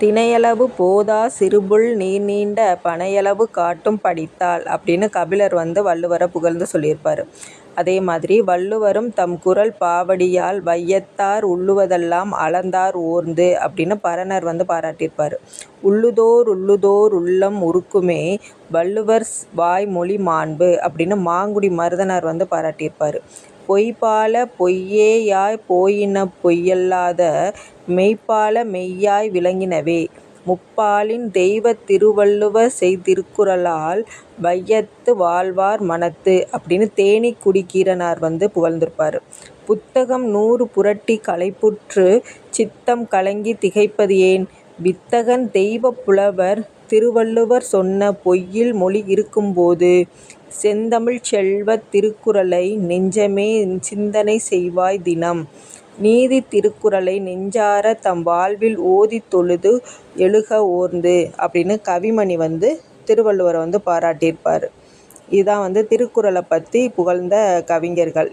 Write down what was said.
தினையளவு போதா சிறுபுள் நீர்நீண்ட பனையளவு காட்டும் படித்தாள் அப்படின்னு கபிலர் வந்து வள்ளுவரை புகழ்ந்து சொல்லியிருப்பார். அதே மாதிரி வள்ளுவரும் தம் குரல் பாவடியால் வையத்தார் உள்ளுவதெல்லாம் அளந்தார் ஓர்ந்து அப்படின்னு பரணர் வந்து பாராட்டியிருப்பார். உள்ளுதோர் உள்ளுதோர் உள்ளம் உருக்குமே வள்ளுவர் வாய்மொழி மாண்பு அப்படின்னு மாங்குடி மருதனார் வந்து பாராட்டியிருப்பார். பொய்பால பொய்யேயாய் போயின பொய்யல்லாத மெய்ப்பால மெய்யாய் விளங்கினவே. முப்பாலின் தெய்வத் திருவள்ளுவர் செய்திருக்குறளால் வையத்து வாழ்வார் மனத்து அப்படின்னு தேனீக் குடிக்கீரனார் வந்து புகழ்ந்திருப்பார். புத்தகம் நூறு புரட்டி களைப்புற்று சித்தம் கலங்கித் திகைப்பது ஏன்? வித்தகன் தெய்வப் புலவர் திருவள்ளுவர் சொன்ன பொய்யில் மொழி இருக்கும்போது செந்தமிழ்ச் செல்வத் திருக்குறளை நெஞ்சமே சிந்தனை செய்வாய் தினம். நீதித் திருக்குறளை நெஞ்சாரத் தம் வாழ்வில் ஓதித் தொழுது எழுக ஓர்ந்து அப்படின்னு கவிமணி வந்து திருவள்ளுவரை வந்து பாராட்டியிருப்பார். இதுதான் வந்து திருக்குறளை பற்றி புகழ்ந்த கவிஞர்கள்.